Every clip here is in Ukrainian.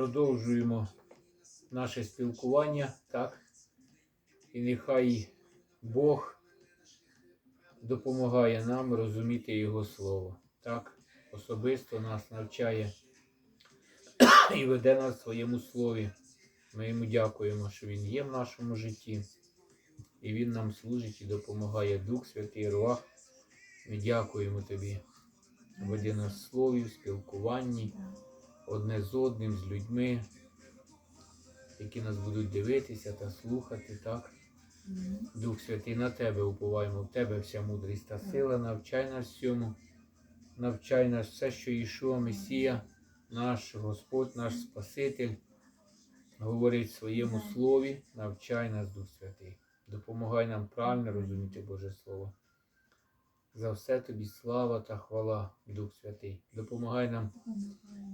продовжуємо наше спілкування, так? І нехай Бог допомагає нам розуміти Його Слово. Так? Особисто нас навчає і веде нас в своєму слові. Ми йому дякуємо, що Він є в нашому житті. І Він нам служить і допомагає Дух Святий Руах. Ми дякуємо тобі. Веди нас в слові, в спілкуванні одне з одним, з людьми, які нас будуть дивитися та слухати, так? Дух Святий, на тебе уповаємо, в тебе вся мудрість та сила, навчай нас всьому, навчай нас все, що Ішуа, Месія, наш Господь, наш Спаситель, говорить в своєму слові, навчай нас, Дух Святий. Допомагай нам правильно розуміти Боже Слово. За все тобі слава та хвала, Дух Святий. Допомагай нам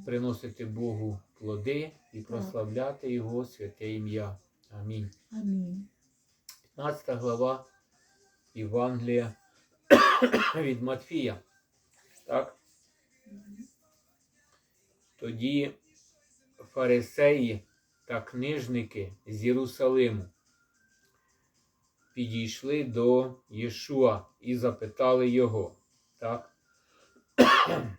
приносити Богу плоди і прославляти Його святе ім'я. Амінь. Амінь. 15 глава Євангелія від Матфія. Так? Тоді фарисеї та книжники з Єрусалиму підійшли до Єшуа і запитали його. Так?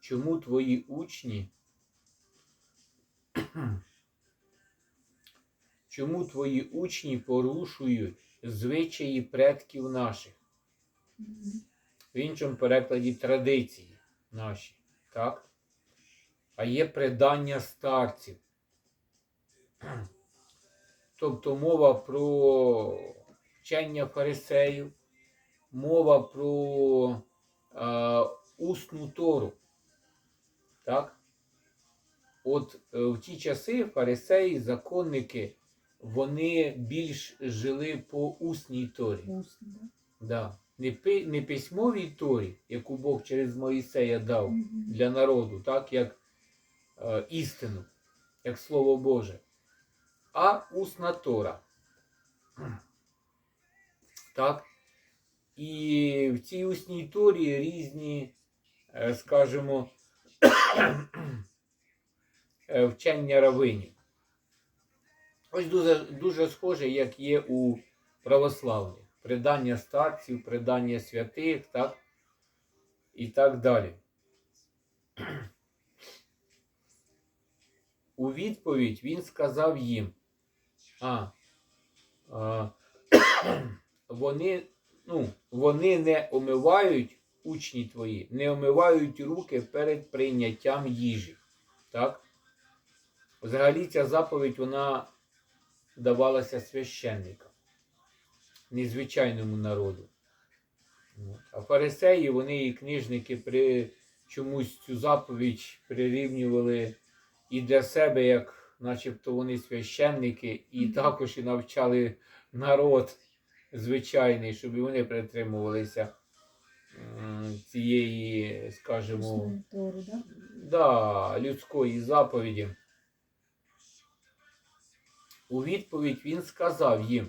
Чому твої учні? Чому твої учні порушують звичаї предків наших? В іншому перекладі традиції наші, так? А є предання старців. Тобто мова про вчення фарисеїв, мова про е, усну тору. Так? От е, в ті часи фарисеї, законники, вони більш жили по усній торі. Усно, да? Да. Не, пи, не письмовій торі, яку Бог через Моїсея дав Мгм. для народу, так як е, істину, як Слово Боже, а усна Тора. Так? І в цій усній торі різні, е, скажімо, е, вчення равинів. Ось дуже, дуже схоже, як є у православних. Предання старців, предання святих, так? І так далі. У відповідь він сказав їм, а, а вони, ну, вони не омивають учні твої, не омивають руки перед прийняттям їжі. Так? Взагалі ця заповідь вона давалася священникам, незвичайному народу. А фарисеї, вони і книжники при чомусь цю заповідь прирівнювали і для себе, як начебто вони священники, і також і навчали народ звичайний, щоб і вони притримувалися цієї, скажімо, да, людської заповіді. У відповідь він сказав їм.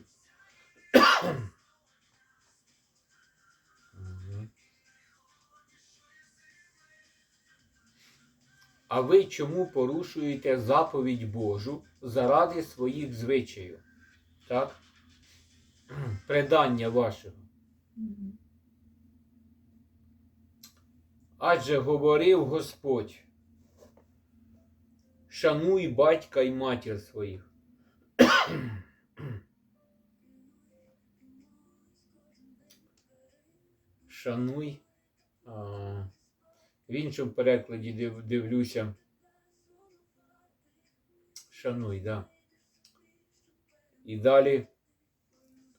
А ви чому порушуєте заповідь Божу заради своїх звичаїв? Так? Предання вашого. Адже говорив Господь, шануй батька й матір своїх. Шануй. А, в іншому перекладі див- дивлюся. Шануй, да. І далі.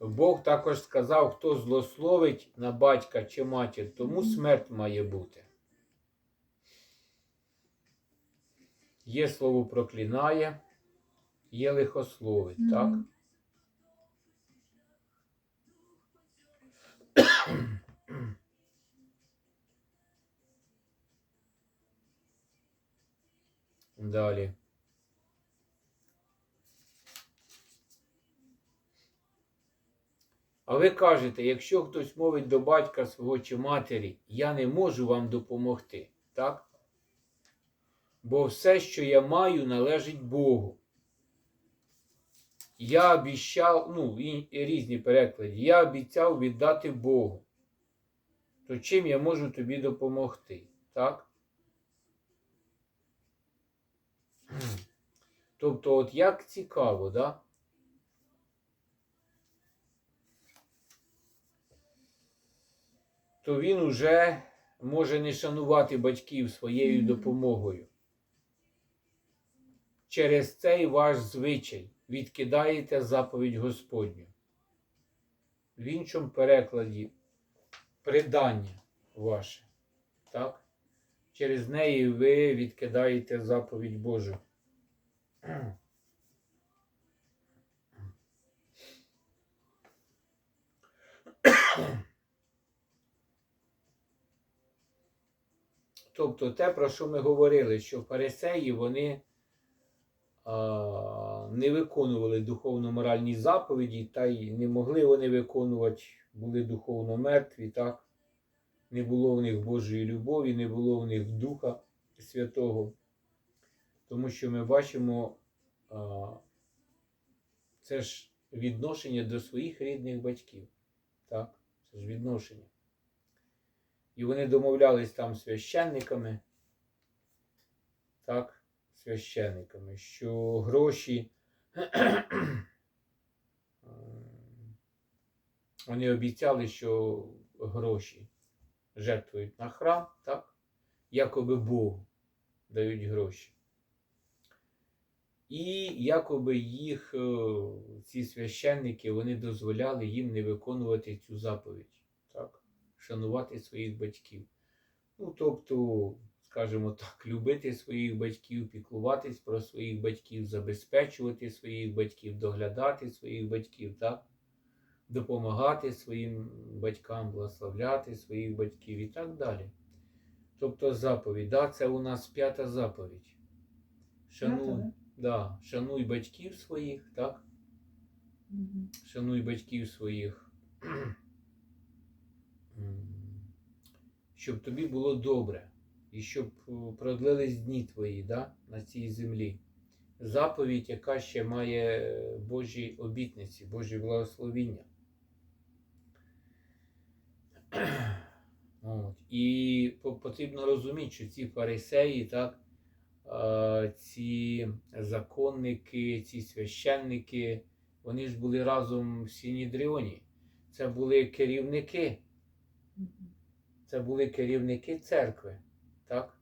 Бог також сказав, хто злословить на батька чи матір, тому смерть має бути. Є слово проклинає, є лихословить, так? Далі. А ви кажете, якщо хтось мовить до батька свого чи матері, я не можу вам допомогти, так? бо все, що я маю, належить Богу. Я обіщав, ну, і різні переклади, я обіцяв віддати Богу. То чим я можу тобі допомогти? Так? Тобто, от як цікаво, да? то він уже може не шанувати батьків своєю допомогою. Через цей ваш звичай відкидаєте заповідь Господню. В іншому перекладі придання ваше. Так? Через неї ви відкидаєте заповідь Божу. Тобто те, про що ми говорили, що фарисеї вони а, не виконували духовно-моральні заповіді, та й не могли вони виконувати, були духовно мертві, так? Не було в них Божої любові, не було в них Духа Святого. Тому що ми бачимо, а, це ж відношення до своїх рідних батьків. Так? Це ж відношення. І вони домовлялись там священниками, так, священниками, що гроші вони обіцяли, що гроші жертвують на храм, так, якоби Богу дають гроші. І якоби їх, е, ці священники, вони дозволяли їм не виконувати цю заповідь. Так? шанувати своїх батьків. Ну, тобто, скажімо так, любити своїх батьків, піклуватись про своїх батьків, забезпечувати своїх батьків, доглядати своїх батьків, так? допомагати своїм батькам, благословляти своїх батьків і так далі. Тобто заповідь, да, це у нас п'ята заповідь. П'ята, да, шануй батьків своїх, так? Мгм. шануй батьків своїх, щоб тобі було добре і щоб е, продлились дні твої да, на цій землі. Заповідь, яка ще має е, Божі обітниці, Божі благословіння. От. І потрібно розуміти, що ці фарисеї, так, ці законники, ці священники, вони ж були разом в Сінідріоні. Це були керівники, це були керівники церкви. Так?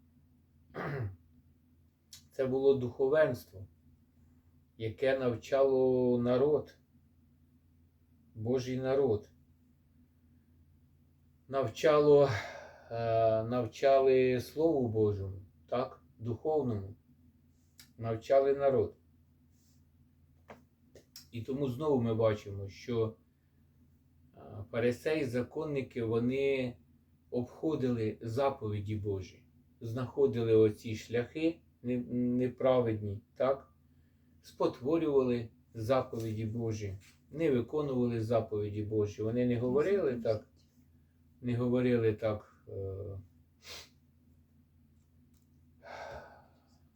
Це було духовенство, яке навчало народ, Божий народ. Навчало, е, навчали Слову Божому, так? Духовному, навчали народ. І тому знову ми бачимо, що е, фарисеї, законники, вони обходили заповіді Божі, знаходили оці шляхи неправедні, так? спотворювали заповіді Божі, не виконували заповіді Божі. Вони не говорили так, не говорили так, е,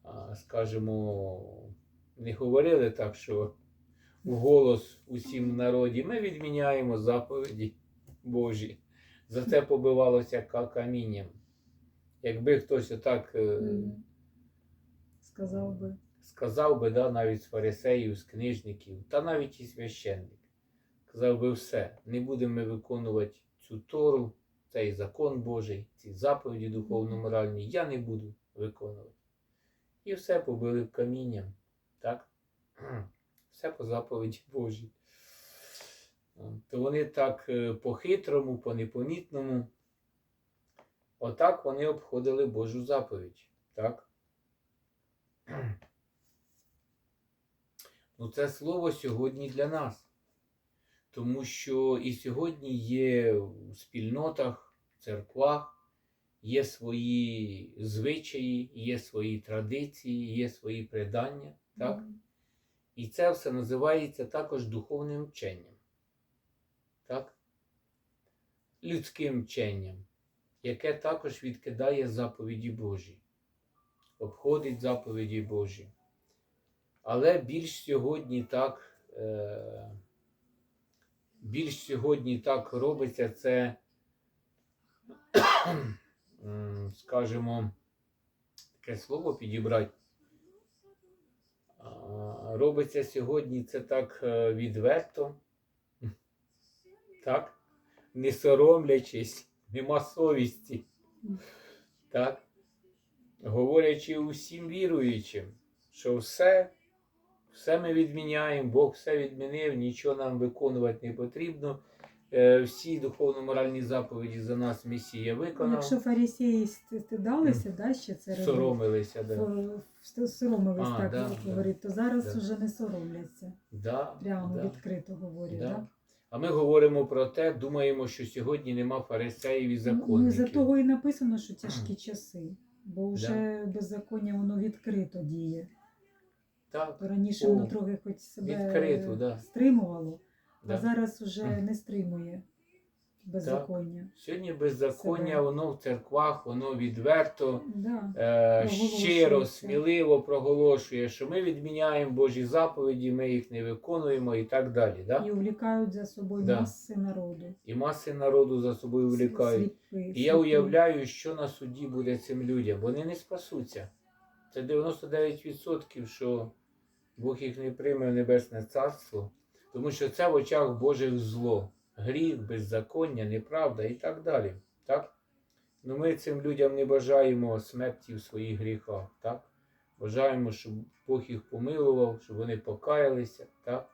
а, скажімо, не говорили так, що в голос усім народі ми відміняємо заповіді Божі. За це побивалося ка- камінням. Якби хтось отак е, Сказав би. сказав би, да, навіть з фарисеїв, з книжників, та навіть і священник, казав би все, не будемо ми виконувати цю Тору, цей закон Божий, ці заповіді духовно-моральні, я не буду виконувати. І все побили камінням. Так? Все по заповіді Божій. То вони так е, по-хитрому, по-непомітному. Отак вони обходили Божу заповідь. Так? Ну, це слово сьогодні для нас. Тому що і сьогодні є в спільнотах, в церквах, є свої звичаї, є свої традиції, є свої предання. Так? І це все називається також духовним вченням. Так? Людським вченням, яке також відкидає заповіді Божі. обходить заповіді Божі. Але більш сьогодні так, е, більш сьогодні так робиться це, скажімо, таке слово підібрати. Робиться сьогодні це так е, відверто, так, не соромлячись, нема совісті, так, говорячи усім віруючим, що все, все ми відміняємо, Бог все відмінив, нічого нам виконувати не потрібно. Е, Всі духовно-моральні заповіді за нас Месія виконав, Якщо фарисеї стидалися, да, ще це соромилися. Да. А, так да, як да. говорить, то зараз Да. вже не соромляться. Да, Прямо да. відкрито говорять. Да. Да. А ми говоримо про те, думаємо, що сьогодні нема фарисеїв і Ну, за того і написано, що тяжкі часи, бо вже беззаконня воно відкрито діє. Так, раніше О, воно трохи хоч себе відкрито, да. стримувало, да. а зараз вже не стримує беззаконня. Сьогодні беззаконня, Себе. воно в церквах, воно відверто, Да. е, щиро, сміливо проголошує, що ми відміняємо Божі заповіді, ми їх не виконуємо і так далі. Да? І увлікають за собою Да. маси народу. І маси народу за собою влікають. І я уявляю, що на суді буде цим людям. Вони не спасуться. Це 99%, що Бог їх не прийме в Небесне Царство, тому що це в очах Божих зло. Гріх, беззаконня, неправда і так далі. Так? Ну ми цим людям не бажаємо смерті в своїх гріхах. Так? Бажаємо, щоб Бог їх помилував, щоб вони покаялися. Так?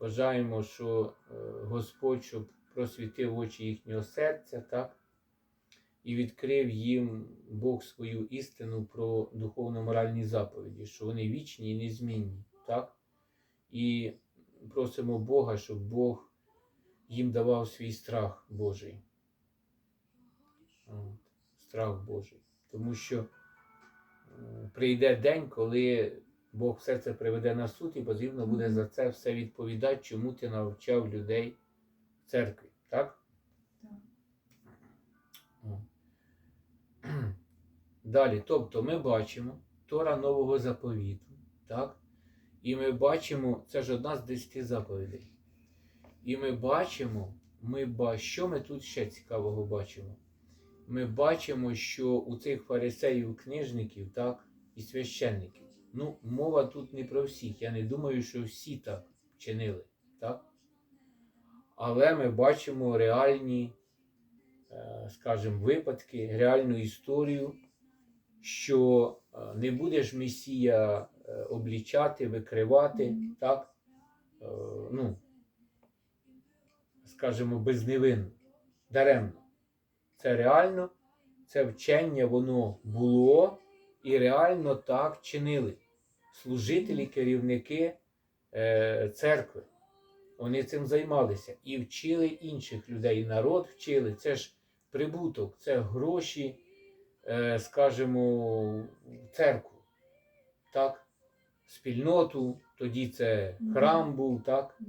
Бажаємо, що е, Господь щоб просвітив очі їхнього серця, так? і відкрив їм Бог свою істину про духовно-моральні заповіді, що вони вічні і незмінні. Так? І просимо Бога, щоб Бог їм давав свій страх Божий. Страх Божий. Тому що е, прийде день, коли Бог все це приведе на суд, і потрібно буде за це все відповідати, чому ти навчав людей в церкві. Так? Так. Далі, тобто ми бачимо Тора Нового заповіту, так? І ми бачимо, це ж одна з десяти заповідей. І ми бачимо, ми ба... що ми тут ще цікавого бачимо? Ми бачимо, що у цих фарисеїв, книжників, так, і священників. Ну, мова тут не про всіх. Я не думаю, що всі так чинили, так? Але ми бачимо реальні, е, скажімо, випадки, реальну історію, що е, не будеш Месія облічати, викривати, так? Е, Ну, скажімо, безневинно, даремно. Це реально, це вчення, воно було і реально так чинили. Служителі, керівники е, церкви. Вони цим займалися і вчили інших людей. Народ вчили. Це ж прибуток, це гроші, е, скажімо, в церкву. Так? Спільноту, тоді це храм був, так?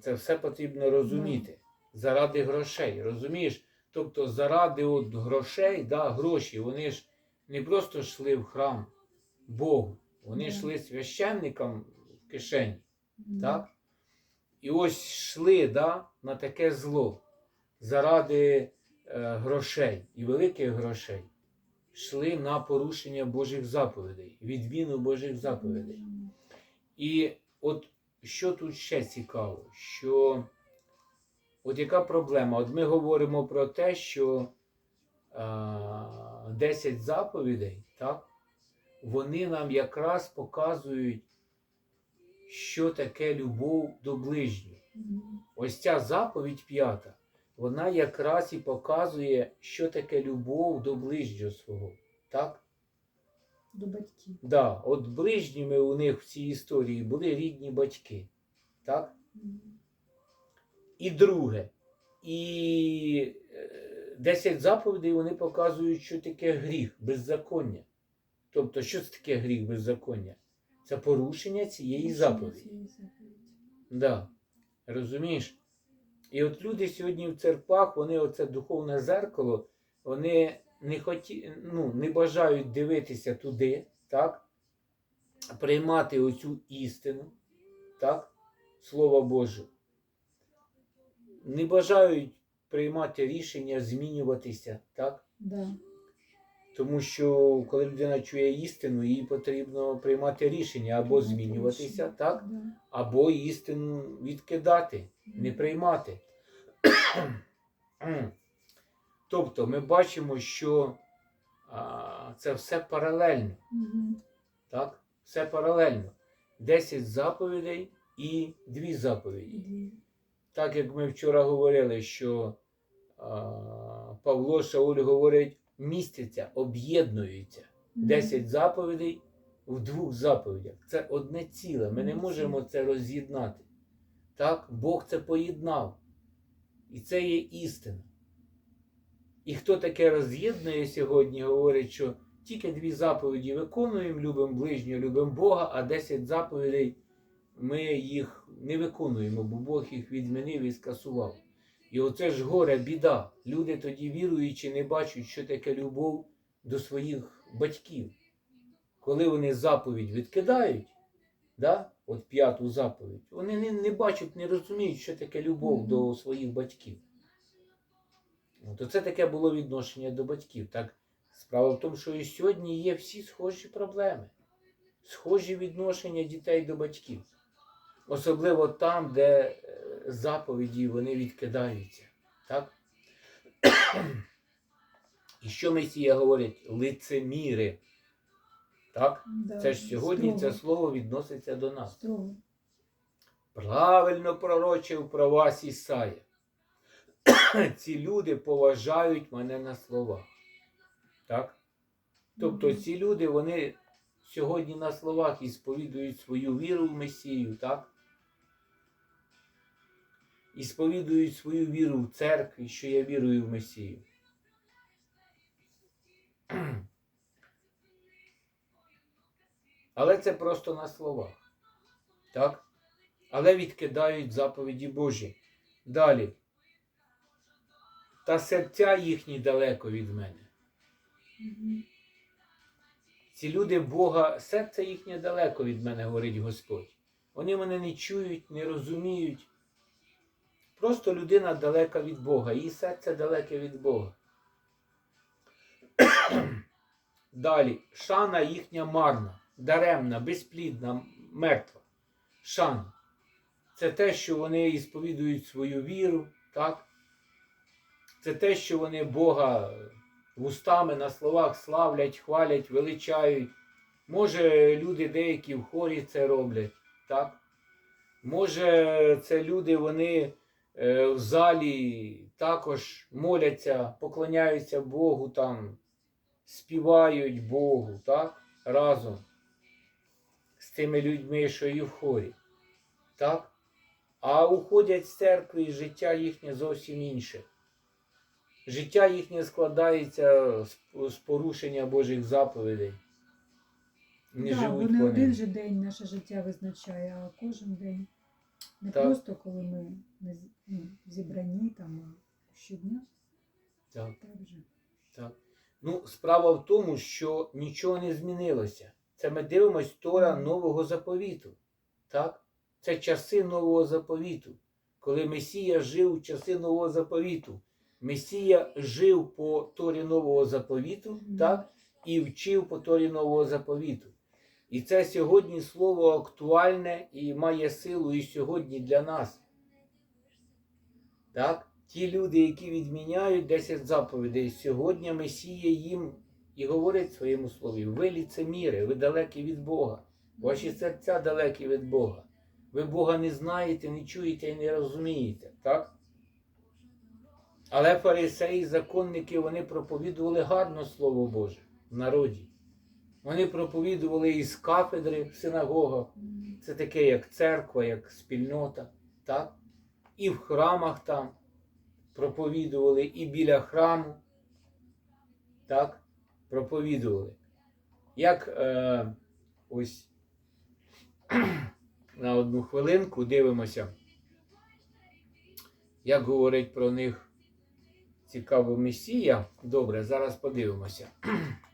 Це все потрібно розуміти. Заради грошей, розумієш? Тобто заради от грошей, да, гроші, вони ж не просто йшли в храм Богу, вони йшли священникам в кишені. Так? І ось йшли да, на таке зло заради е, грошей і великих грошей. Йшли на порушення Божих заповідей, відміну Божих заповідей. І от що тут ще цікаво, що от яка проблема? От ми говоримо про те, що а, 10 заповідей, так, вони нам якраз показують, що таке любов до ближнього. Ось ця заповідь п'ята, вона якраз і показує, що таке любов до ближнього свого. Так? До батьків. Да, от ближніми у них в цій історії були рідні батьки. Так? Мгм. І друге. І е, 10 заповідей вони показують, що таке гріх, беззаконня. Тобто, що це таке гріх, беззаконня? Це порушення цієї заповіді. Цієї заповіді. Да. Розумієш? І от люди сьогодні в церквах, вони оце духовне зеркало, вони не, хоті, ну, не бажають дивитися туди, так? приймати оцю істину, так? Слово Боже. Не бажають приймати рішення змінюватися, так? Да. Тому що коли людина чує істину, їй потрібно приймати рішення або змінюватися, так? Або істину відкидати, не приймати. тобто ми бачимо, що а, це все паралельно. Так? Все паралельно. 10 заповідей і дві заповіді. Так як ми вчора говорили, що а, Павло Шауль говорить, містяться, об'єднуються. 10 заповідей в двох заповідях. Це одне ціле. Ми не можемо це роз'єднати. Так? Бог це поєднав. І це є істина. І хто таке роз'єднує сьогодні, говорить, що тільки дві заповіді виконуємо, любимо ближнього, любимо Бога, а 10 заповідей ми їх не виконуємо, бо Бог їх відмінив і скасував. І оце ж горе, біда. Люди тоді віруючи, не бачать, що таке любов до своїх батьків. Коли вони заповідь відкидають, да, от п'яту заповідь, вони не, не бачать, не розуміють, що таке любов до своїх батьків. От оце таке було відношення до батьків. Так, справа в тому, що і сьогодні є всі схожі проблеми, схожі відношення дітей до батьків. Особливо там, де е, заповіді вони відкидаються. Так? І що Месія говорить? Лицеміри. Так? Да. Це ж сьогодні це слово відноситься до нас. Строго. Правильно пророчив про вас Ісая. Ці люди поважають мене на словах. Так? Тобто ці люди, вони сьогодні на словах і сповідують свою віру в Месію, так? І сповідують свою віру в церкві, що я вірую в Месію. Але це просто на словах. Так? Але відкидають заповіді Божі. Далі. Та серця їхні далеко від мене. Ці люди Бога, серце їхнє далеко від мене, говорить Господь. Вони мене не чують, не розуміють. Просто людина далека від Бога, її серце далеке від Бога. Далі, шана їхня марна, даремна, безплідна, мертва. Шана. Це те, що вони ісповідують свою віру, так? Це те, що вони Бога вустами на словах славлять, хвалять, величають. Може, люди деякі в хорі це роблять, так? Може, це люди, вони в залі також моляться, поклоняються Богу там, співають Богу, так? Разом з тими людьми, що і в хорі. Так? А уходять з церкви і життя їхнє зовсім інше. Життя їхнє складається з, порушення Божих заповідей. Не да, живуть бо не один же день наше життя визначає, а кожен день. Не Так. просто коли ми ну, зібрані там, щодня. Так, Так же. так. Ну, справа в тому, що нічого не змінилося. Це ми дивимось Тора нового заповіту. Так? Це часи нового заповіту. Коли Месія жив у часи нового заповіту. Месія жив по Торі нового заповіту, так? і вчив по Торі нового заповіту. І це сьогодні слово актуальне і має силу і сьогодні для нас. Так? Ті люди, які відміняють 10 заповідей, сьогодні Месія їм і говорить в своєму слові: ви ліцеміри, ви далекі від Бога, ваші серця далекі від Бога. Ви Бога не знаєте, не чуєте і не розумієте. Так? Але фарисеї, законники, вони проповідували гарно Слово Боже в народі. Вони проповідували із кафедри в синагогах. Це таке, як церква, як спільнота, так? І в храмах там проповідували, і біля храму, так, проповідували. Як е, ось на одну хвилинку дивимося, як говорить про них цікавий месія. Добре, зараз подивимося.